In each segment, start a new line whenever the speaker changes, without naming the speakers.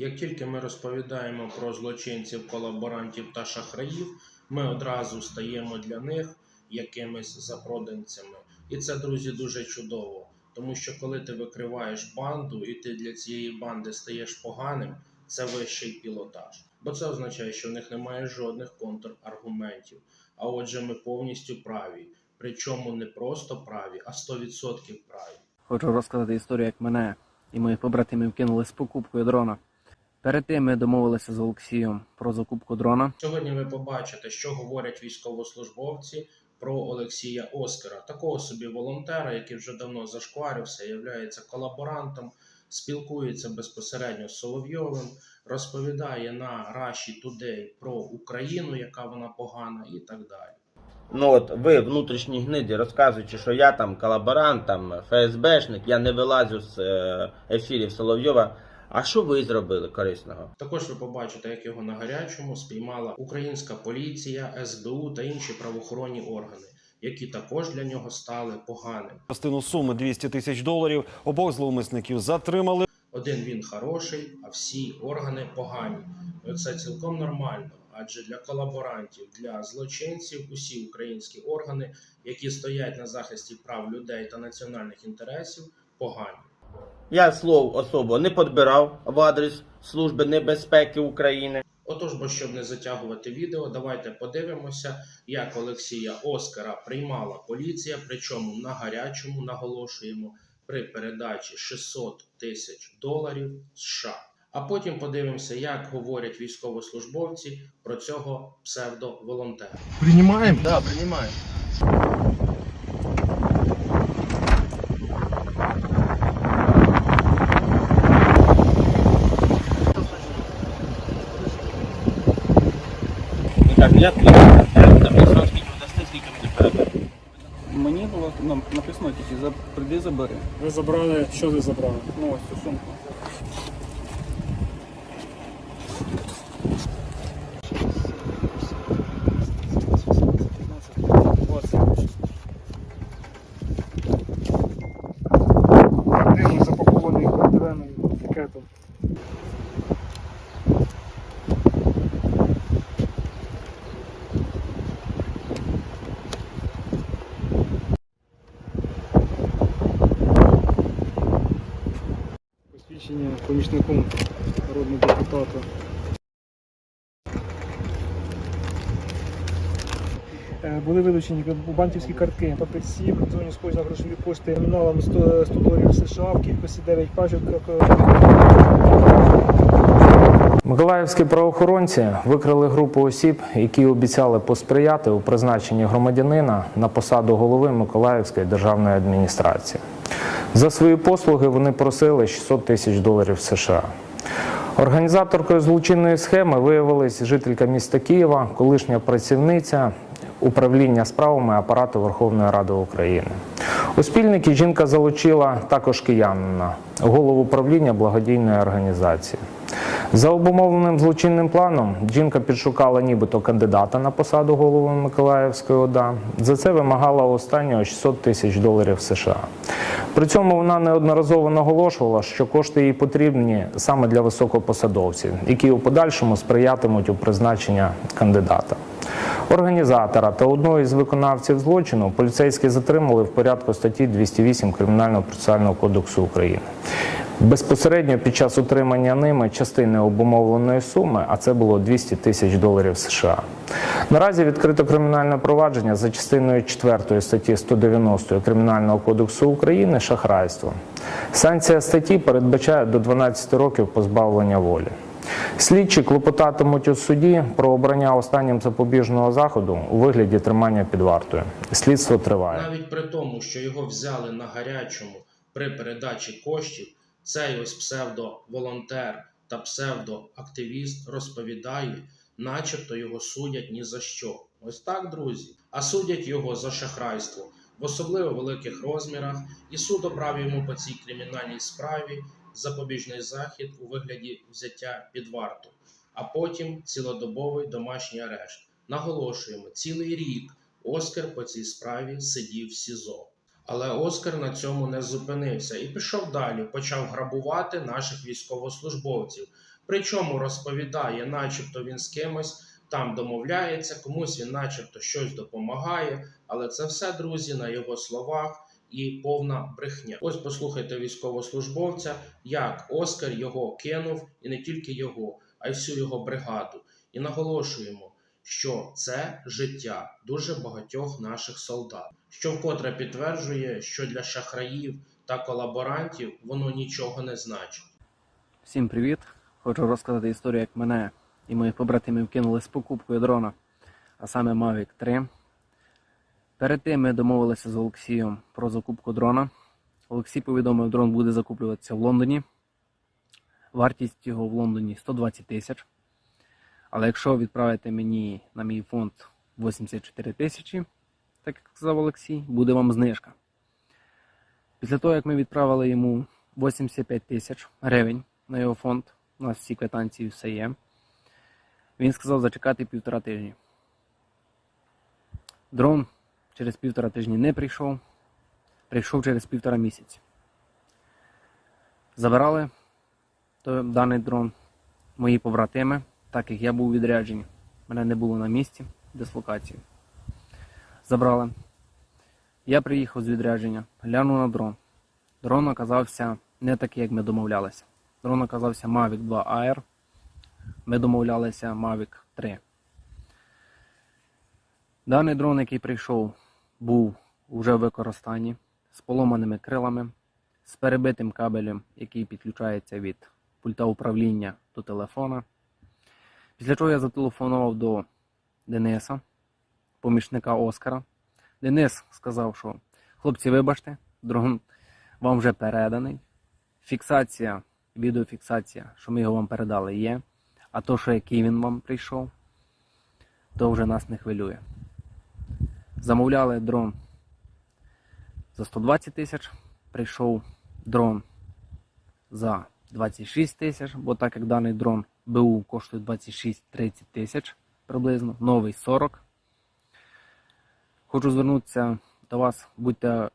Як тільки ми розповідаємо про злочинців, колаборантів та шахраїв, ми одразу стаємо для них якимись запроданцями. І це, друзі, дуже чудово. Тому що коли ти викриваєш банду і ти для цієї банди стаєш поганим, це вищий пілотаж. Бо це означає, що в них немає жодних контраргументів. А отже, ми повністю праві. Причому не просто праві, а 100% праві.
Хочу розказати історію, як мене і моїх побратимів кинули з покупкою дрона. Перед тим ми домовилися з Олексієм про закупку дрона.
Сьогодні ви побачите, що говорять військовослужбовці про Олексія Оскара, такого собі волонтера, який вже давно зашкварився, являється колаборантом, спілкується безпосередньо з Соловйовим, розповідає на Rushy Today про Україну, яка вона погана, і так далі.
Ну от ви, внутрішні гниді, розказуючи, що я там колаборант, там ФСБшник, я не вилазю з е, ефірів Соловйова. А що ви зробили корисного?
Також ви побачите, як його на гарячому спіймала українська поліція, СБУ та інші правоохоронні органи, які також для нього стали поганим.
Частину суми 200 тисяч доларів обох зловмисників затримали.
Один він хороший, а всі органи погані. І Це цілком нормально. Адже для колаборантів, для злочинців, усі українські органи, які стоять на захисті прав людей та національних інтересів, погані.
Я слов особо не підбирав в адрес Служби небезпеки України.
Отож, бо щоб не затягувати відео, давайте подивимося, як Олексія Оскара приймала поліція, причому на гарячому наголошуємо при передачі 600 тисяч доларів США. А потім подивимося, як говорять військовослужбовці про цього псевдоволонтера.
Принимаем?
Да, приймаю. Так, я
Мені було нам написано тільки «Приди, забери.
Ви забрали, що ви забрали?
Ну ось цю сумку.
Помічником народного депутата. Е, Були вилучені банківські картки, папірці, зоні схожі на грошові кошти номіналом 100, 100 доларів США в кількості 9 пачок.
Миколаївські правоохоронці викрили групу осіб, які обіцяли посприяти у призначенні громадянина на посаду голови Миколаївської державної адміністрації. За свої послуги вони просили 600 тисяч доларів США. Організаторкою злочинної схеми виявилась жителька міста Києва, колишня працівниця управління справами апарату Верховної Ради України. У спільники жінка залучила також киянина, голову управління благодійної організації. За обумовленим злочинним планом жінка підшукала нібито кандидата на посаду голови Миколаївської ОДА. За це вимагала останнього 600 тисяч доларів США. При цьому вона неодноразово наголошувала, що кошти їй потрібні саме для високопосадовців, які у подальшому сприятимуть у призначення кандидата. Організатора та одного із виконавців злочину поліцейські затримали в порядку статті 208 Кримінального процесуального кодексу України. Безпосередньо під час утримання ними частини обумовленої суми, а це було 200 тисяч доларів США. Наразі відкрито кримінальне провадження за частиною 4 статті 190 Кримінального кодексу України шахрайство. Санкція статті передбачає до 12 років позбавлення волі. Слідчі клопотатимуть у суді про обрання останнім запобіжного заходу у вигляді тримання під вартою. Слідство триває.
Навіть при тому, що його взяли на гарячому при передачі коштів, цей ось псевдоволонтер та псевдоактивіст розповідає, начебто його судять ні за що. Ось так, друзі. А судять його за шахрайство в особливо великих розмірах, і суд обрав йому по цій кримінальній справі запобіжний захід у вигляді взяття під варту, а потім цілодобовий домашній арешт. Наголошуємо, цілий рік Оскар по цій справі сидів в СІЗО. Але Оскар на цьому не зупинився і пішов далі. Почав грабувати наших військовослужбовців. Причому розповідає, начебто він з кимось там домовляється, комусь він начебто щось допомагає, але це все, друзі, на його словах і повна брехня. Ось послухайте військовослужбовця, як Оскар його кинув, і не тільки його, а й всю його бригаду. І наголошуємо, що це життя дуже багатьох наших солдат, що вкотре підтверджує, що для шахраїв та колаборантів воно нічого не значить.
Всім привіт! Хочу розказати історію, як мене і моїх побратимів кинули з покупкою дрона, а саме Mavic 3. Перед тим ми домовилися з Олексієм про закупку дрона. Олексій повідомив, дрон буде закуплюватися в Лондоні. Вартість його в Лондоні 120 тисяч. Але якщо відправити мені на мій фонд 84 тисячі, так як сказав Олексій, буде вам знижка. Після того, як ми відправили йому 85 тисяч гривень на його фонд, у нас всі квитанції все є. Він сказав зачекати півтора тижні. Дрон через півтора тижні не прийшов, прийшов через півтора місяці. Забирали даний дрон мої побратими, так як я був відрядженні. Мене не було на місці дислокації. Забрали. Я приїхав з відрядження, глянув на дрон. Дрон оказався не такий, як ми домовлялися. Дрон оказався Mavic 2 Air. Ми домовлялися Mavic 3. Даний дрон, який прийшов, був уже в використанні з поломаними крилами, з перебитим кабелем, який підключається від пульта управління до телефона. Після чого я зателефонував до Дениса, помічника Оскара. Денис сказав, що хлопці, вибачте, дрон вам вже переданий. Фіксація, відеофіксація, що ми його вам передали, є. А то, що який він вам прийшов, то вже нас не хвилює. Замовляли дрон за 120 тисяч, прийшов дрон за 26 тисяч, бо так як даний дрон БУ коштує 26-30 тисяч приблизно, новий 40. Хочу звернутися до вас, будьте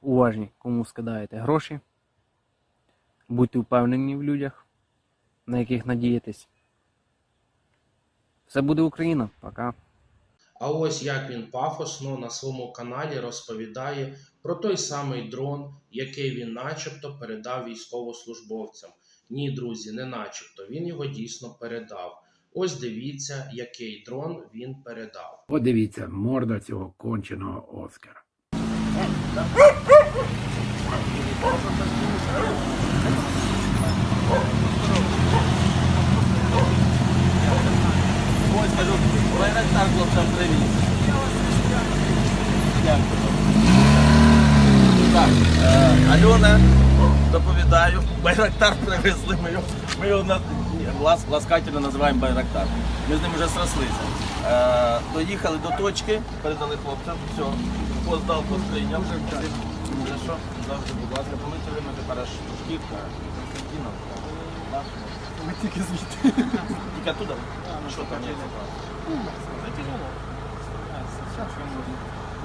уважні, кому скидаєте гроші. Будьте впевнені в людях, на яких надієтесь. Все буде Україна. Пока.
А ось як він пафосно на своєму каналі розповідає про той самий дрон, який він начебто передав військовослужбовцям. Ні, друзі, не начебто, він його дійсно передав. Ось дивіться, який дрон він передав.
Подивіться, морда цього конченого Оскара.
Ось кажу, Байрактар хлопцям привіз. Дякую. Так, е, Альона, доповідаю, Байрактар привезли, ми його, ми його на, лас, ласкательно називаємо Байрактар. Ми з ним вже срослися. Е, доїхали до точки, передали хлопцям, все, пост дав, пост. Вже що? Завжди, будь ласка, помийте время тепер аж шківка, Константиновка.
Ми тільки звідти.
Тільки оттуда? Що там є?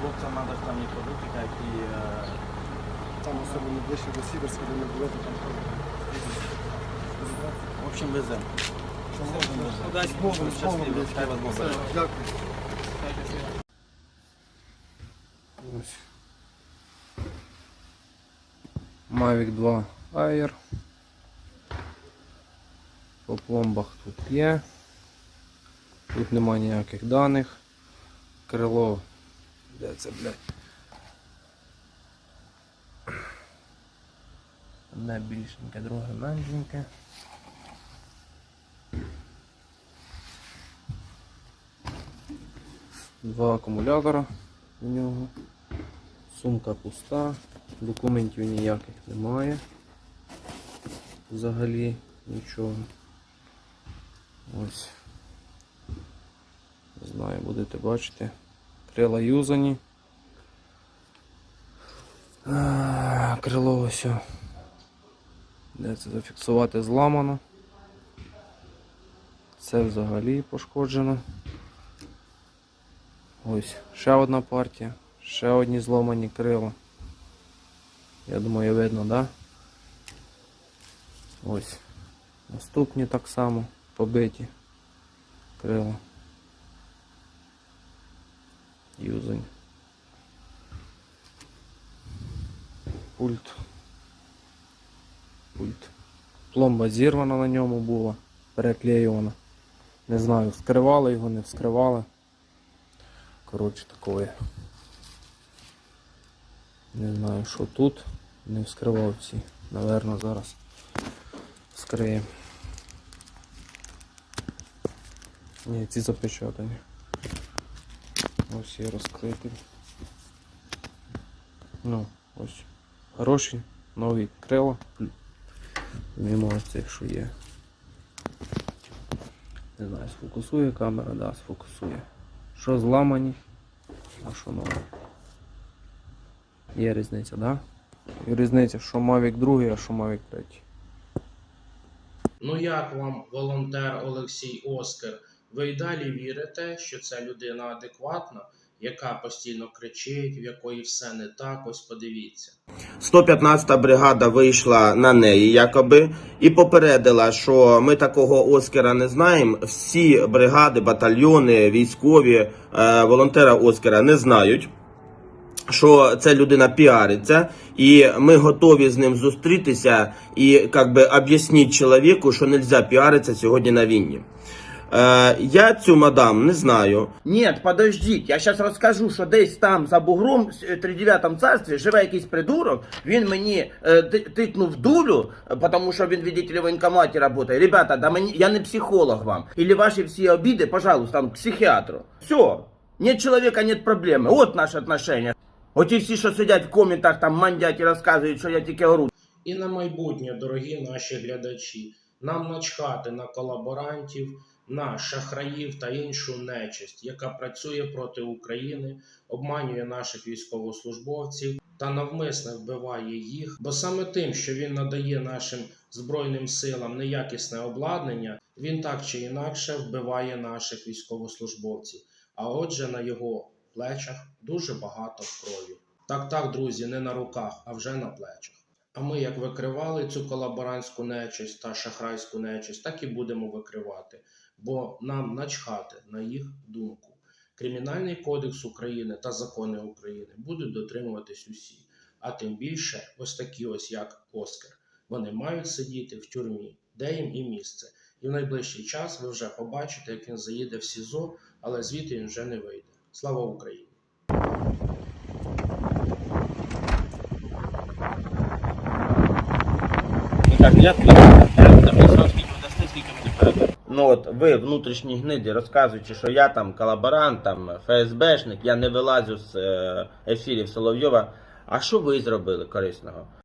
Хлопцям треба там і продукти,
особливо ближче до Сіверська, де були, там
В общем, веземо. Дасть Бог, щасливо, хай вас Бог береже.
Дякую.
Ось. Mavic 2 Air. По пломбах тут є. Тут нема ніяких даних. Крило. Де це, блядь? Одне більшеньке, друге меншеньке. Два акумулятора у нього. Сумка пуста, документів ніяких немає. Взагалі нічого. Ось. Не знаю, будете бачити. Крила юзані. Крило ось. Це зафіксувати зламано. Це взагалі пошкоджено. Ось ще одна партія, ще одні зломані крила. Я думаю, видно, да? Ось.
Наступні так само побиті крила. Юзень. Пульт. Пульт. Пломба зірвана на ньому була, переклеювана. Не знаю, вскривали його, не вскривали. Коротше, такое. Не знаю, що тут. Не вскривав всі. Наверно, зараз вскриємо. Ні, ці запечатані. Ось є розкриті. Ну, ось. Хороші, нові крила. Мимо цих, що є. Не знаю, сфокусує камера, да, сфокусує. Що зламані, а що нове. Є різниця, да? І різниця, що Mavic 2, а що Mavic 3.
Ну як вам волонтер Олексій Оскар? Ви й далі вірите, що це людина адекватна, яка постійно кричить, в якої все не так, ось подивіться.
115-та бригада вийшла на неї, якоби, і попередила, що ми такого Оскара не знаємо. Всі бригади, батальйони, військові, е, волонтера Оскара не знають. Що ця людина піариться, і ми готові з ним зустрітися і як би об'яснити чоловіку, що не можна піаритися сьогодні на війні. Е, я цю мадам не знаю.
Ні, подождіть, я зараз розкажу, що десь там за бугром в тридев'ятому царстві живе якийсь придурок, він мені е, ти- тикнув дулю, е, тому що він, видите ли, в воєнкоматі працює. Ребята, да мені, я не психолог вам. Или ваші всі обіди, пожалуйста, там, к психіатру. Все, нет чоловіка, нет проблеми. От наші отношения. Оті всі, що сидять в коментах, там мандять і розказують, що я тільки ору.
І на майбутнє, дорогі наші глядачі, нам начхати на колаборантів, на шахраїв та іншу нечисть, яка працює проти України, обманює наших військовослужбовців та навмисне вбиває їх. Бо саме тим, що він надає нашим збройним силам неякісне обладнання, він так чи інакше вбиває наших військовослужбовців. А отже, на його плечах дуже багато крові. Так, так, друзі, не на руках, а вже на плечах. А ми як викривали цю колаборантську нечисть та шахрайську нечисть, так і будемо викривати, бо нам начхати на їх думку. Кримінальний кодекс України та закони України будуть дотримуватись усі, а тим більше ось такі ось як Оскар. Вони мають сидіти в тюрмі, де їм і місце. І в найближчий час ви вже побачите, як він заїде в СІЗО, але звідти він вже не вийде. Слава Україні!
Ну от ви, внутрішні гниди, розказуючи, що я там колаборант, там ФСБшник, я не вилазю з е, ефірів Соловйова. А що ви зробили корисного?